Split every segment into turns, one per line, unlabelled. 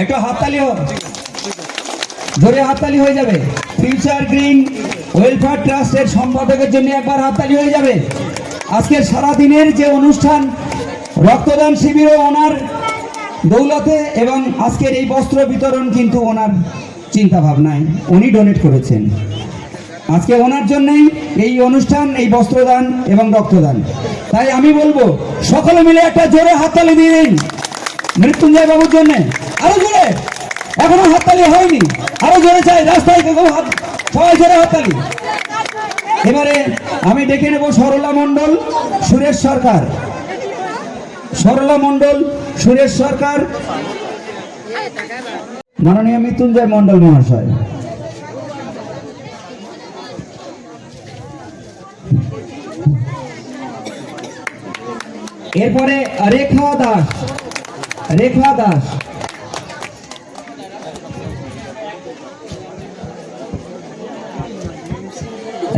একটু হাততালি হোক। জোরে হাততালি হয়ে যাবে। ফিউচার গ্রিন ওয়েলফেয়ার ট্রাস্টের সম্পাদকের জন্য একবার হাততালি হয়ে যাবে। আজকে সারা দিনের যে অনুষ্ঠান, রক্তদান শিবিরও ওনার দৌলতে এবং আজকের এই বস্ত্র বিতরণ কিন্তু ওনার চিন্তা ভাবনায় উনি ডোনেট করেছেন। আজকে ওনার জন্যই এই অনুষ্ঠান, এই বস্ত্রদান এবং রক্তদান। তাই আমি বলব, সকলে মিলে একটা জোরে হাততালি দিয়ে দিন। মৃত্যুঞ্জয় বাবুর জন্য। আরও জোরে! এখনও হাততালি হয়নি। আরও জোরে চাই, রাস্তায় হাত সবাই জোরে হাততালি। এবারে আমি ডেকে নেব সরলা মণ্ডল, সুরেশ সরকার। সরলা মণ্ডল, সুরেশ সরকার। মাননীয় মৃত্যুঞ্জয় মণ্ডল মহাশয়। এরপরে রেখা দাস। রেখা দাস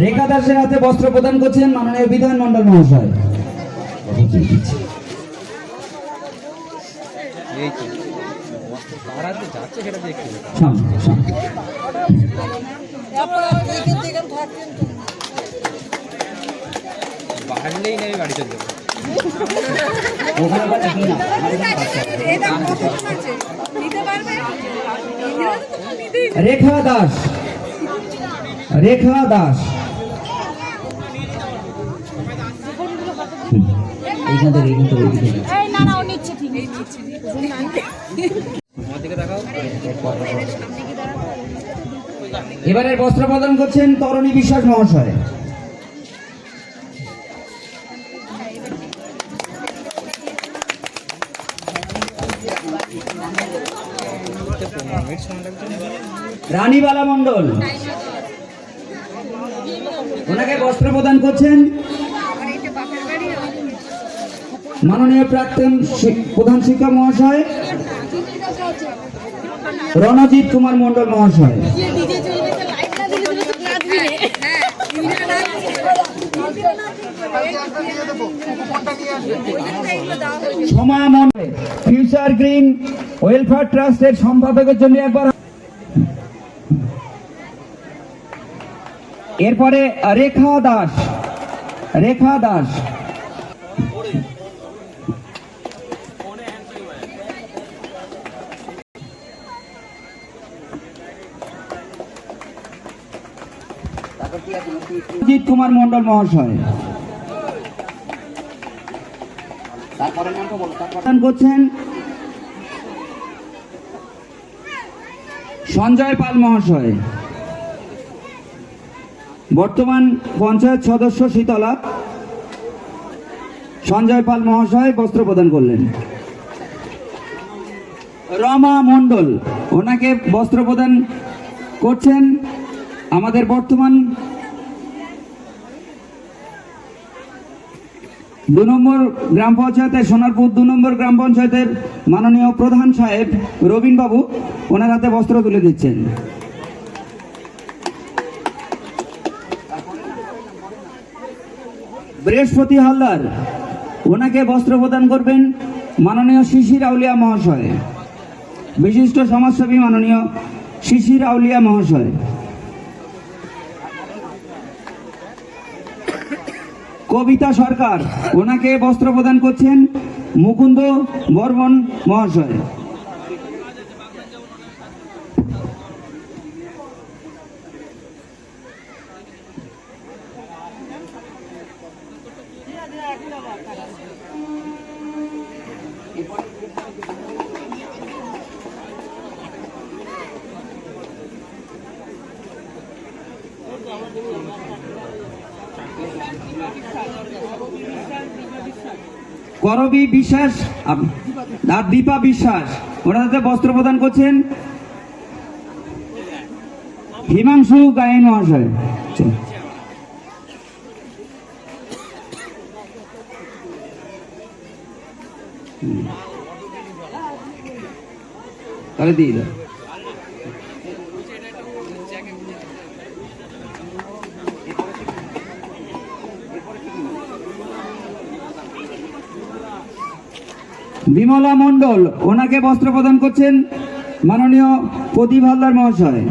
রেখা দাসের হাতে বস্ত্র প্রদান করছেন মাননীয় বিধান মন্ডল মহাশয়। রেখা দাস। রেখা দাস। এবারের বস্ত্র প্রদান করছেন তরণী বিশ্বাস মহাশয়। রানীবালা মণ্ডল। ওনাকে বস্ত্র প্রদান করছেন। মাননীয় প্রাক্তন প্রধান শিক্ষক মহাশয়, রণজিৎ কুমার মণ্ডল মহাশয়। ফিউচার গ্রিন ওয়েলফেয়ার ট্রাস্টের সম্পাদকের জন্য একবার এরপরে রেখা দাস রেখা দাস। জিৎ কুমার মণ্ডল মহাশয়। করছেন সঞ্জয় পাল মহাশয়। বর্তমান পঞ্চায়েত সদস্য শীতলা। সঞ্জয় পাল মহাশয় বস্ত্র প্রদান করলেন। রমা মণ্ডল ওনাকে বস্ত্র প্রদান করছেন আমাদের বর্তমান দু নম্বর গ্রাম পঞ্চায়েতের সোনারপুর, দু নম্বর গ্রাম পঞ্চায়েতের মাননীয় প্রধান সাহেব রবীন বাবু ওনার হাতে বস্ত্র তুলে দিচ্ছেন। বৃহস্পতি হালদার, ওনাকে বস্ত্র প্রদান করবেন মাননীয় শিশির আউলিয়া মহাশয়। বিশিষ্ট সমাজসেবী মাননীয় শিশির আউলিয়া মহাশয়। কবিতা সরকার ওনাকে বস্ত্র প্রদান করছেন মুকুন্দ বর্মন মহাশয়। করবি বিশ্বাস? আর দীপা বিশ্বাস। ওনার হাতে বস্ত্র প্রদান করছেন হিমাংশু গায়েন মহাশয়। তাহলে দিয়ে দাও। বিমল মণ্ডল ওনাকে বস্ত্র প্রদান করছেন মাননীয় প্রদীপ হালদার মহাশয়।